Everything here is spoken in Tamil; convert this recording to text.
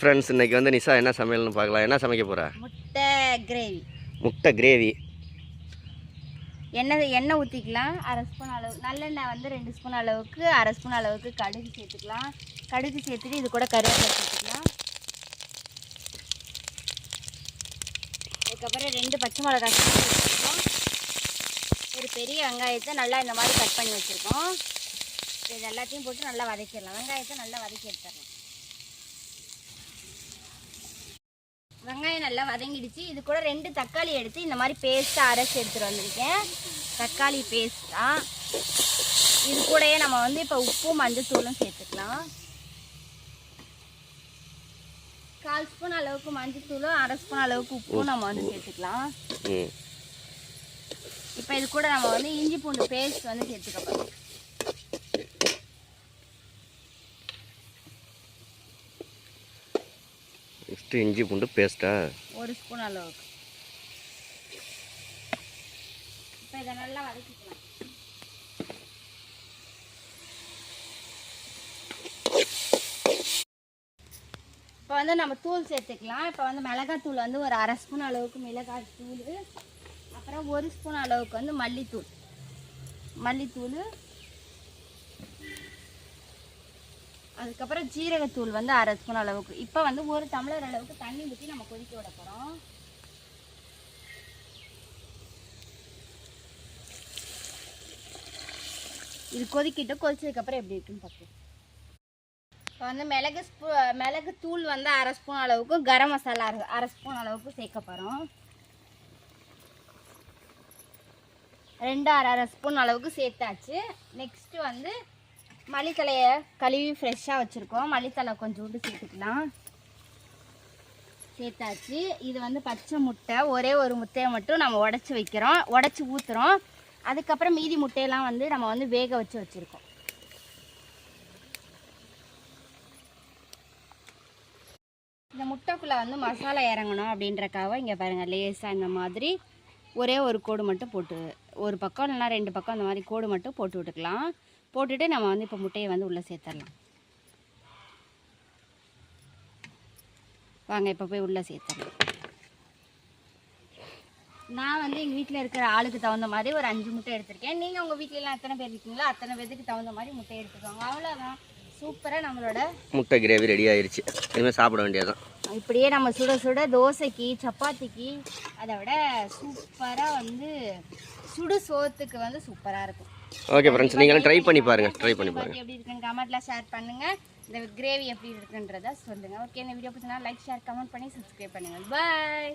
ஃப்ரெண்ட்ஸ் இன்னைக்கு வந்து நிஷா என்ன சமையல்னு பார்க்கலாம். என்ன சமைக்க போகிறா முட்டை கிரேவி முட்டை கிரேவி எண்ணெய் எண்ணெய் ஊற்றிக்கலாம் அரை ஸ்பூன் அளவு நல்லெண்ணெய் வந்து ரெண்டு ஸ்பூன் அளவுக்கு அரை ஸ்பூன் அளவுக்கு கடுகு சேர்த்துக்கலாம். கடுகு சேர்த்துட்டு இது கூட கருவேப்பிலை சேர்த்துக்கலாம். அதுக்கப்புறம் ரெண்டு பச்சை மிளகாய் வச்சுருக்கோம் ஒரு பெரிய வெங்காயத்தை நல்லா இந்த மாதிரி கட் பண்ணி வச்சுருக்கோம். இது எல்லாத்தையும் போட்டு நல்லா வதக்கிடலாம். வெங்காயத்தை நல்லா வதக்கி எடுத்துடலாம். வெங்காயம் நல்லா வதங்கிடுச்சு. இது கூட ரெண்டு தக்காளி எடுத்து இந்த மாதிரி பேஸ்ட்டாக அரைச்சி எடுத்துகிட்டு வந்திருக்கேன். தக்காளி பேஸ்ட்டா இது கூடயே நம்ம வந்து இப்போ உப்பும் மஞ்சத்தூளும் சேர்த்துக்கலாம். கால் ஸ்பூன் அளவுக்கு மஞ்சத்தூளும் அரை ஸ்பூன் அளவுக்கு உப்பும் நம்ம வந்து சேர்த்துக்கலாம். இப்போ இது கூட நம்ம வந்து இஞ்சி பூண்டு பேஸ்ட் வந்து சேர்த்துக்க போகிறோம் நெக்ஸ்ட்டு இஞ்சி பூண்டு பேஸ்ட்டா? ஒரு ஸ்பூன் அளவுக்கு. இப்போ இதை நல்லா வதக்கிக்கலாம். இப்போ வந்து நம்ம தூள் சேர்த்துக்கலாம். இப்போ வந்து மிளகாத்தூள் வந்து ஒரு அரை ஸ்பூன் அளவுக்கு மிளகாய் தூள் அப்புறம் ஒரு ஸ்பூன் அளவுக்கு வந்து மல்லித்தூள். மல்லித்தூள். அதுக்கப்புறம் ஜீரகத்தூள் வந்து அரை ஸ்பூன் அளவுக்கு. இப்போ வந்து ஒரு டம்ளர் அளவுக்கு தண்ணி ஊற்றி நம்ம கொதிக்க விட போகிறோம் இது கொதிக்கிட்டு கொதிச்சதுக்கப்புறம் எப்படி இருக்குன்னு பார்க்கலாம் இப்போ வந்து மிளகு ஸ்பூ மிளகு தூள் வந்து அரை ஸ்பூன் அளவுக்கும் கரம் மசாலா அரை அரை ஸ்பூன் அளவுக்கு சேர்க்க போகிறோம் ரெண்டு அரை அரை ஸ்பூன் அளவுக்கு சேர்த்தாச்சு. நெக்ஸ்ட்டு வந்து மல்லித்தலையை கழுவி ஃப்ரெஷ்ஷாக வச்சுருக்கோம். மல்லித்தலை கொஞ்சோண்டு சேர்த்துக்கலாம். சேர்த்தாச்சு. இது வந்து பச்சை முட்டை. ஒரே ஒரு முட்டையை மட்டும் நம்ம உடச்சி வைக்கிறோம். உடச்சி ஊற்றுறோம் அதுக்கப்புறம் மீதி முட்டையெல்லாம் வந்து நம்ம வந்து வேக வச்சு வச்சுருக்கோம். இந்த முட்டைக்குள்ளே வந்து மசாலா இறங்கணும் அப்படின்றக்காக இங்கே பாருங்கள் லேசாக இந்த மாதிரி ஒரே ஒரு கோடு மட்டும் போட்டு ஒரு பக்கம் இல்லைனா ரெண்டு பக்கம் அந்த மாதிரி கோடு மட்டும் போட்டு விட்டுக்கலாம். போட்டுட்டு நம்ம வந்து இப்போ முட்டையை வந்து உள்ளே சேர்த்துடலாம். வாங்க இப்போ போய் உள்ளே சேர்த்துடலாம். நான் வந்து எங்கள் வீட்டில் இருக்கிற ஆளுக்கு தகுந்த மாதிரி ஒரு அஞ்சு முட்டை எடுத்திருக்கேன். நீங்கள் உங்கள் வீட்டிலலாம் எத்தனை பேர் இருக்கீங்களோ அத்தனை பேருக்கு தகுந்த மாதிரி முட்டை எடுத்துக்கோங்க. அவ்வளோதான் சூப்பராக நம்மளோட முட்டை கிரேவி ரெடி ஆயிருச்சு. இனிமேல் சாப்பிட வேண்டியதுதான். இப்படியே நம்ம சுட சுட தோசைக்கு சப்பாத்திக்கு அதை விட சூப்பராக வந்து சுடு சோத்துக்கு வந்து சூப்பராக இருக்கும். ஓகே ஃப்ரெண்ட்ஸ் நீங்களும் ட்ரை பண்ணி பாருங்கள் ட்ரை பண்ணி பாருங்கள் எப்படி இருக்குன்னு கமெண்ட்ல ஷேர் பண்ணுங்க. இந்த கிரேவி எப்படி இருக்குன்றத சொல்லுங்க. ஓகே இந்த வீடியோ பிடிச்சினா லைக் ஷேர் கமெண்ட் பண்ணி சப்ஸ்கிரைப் பண்ணுங்க. பாய்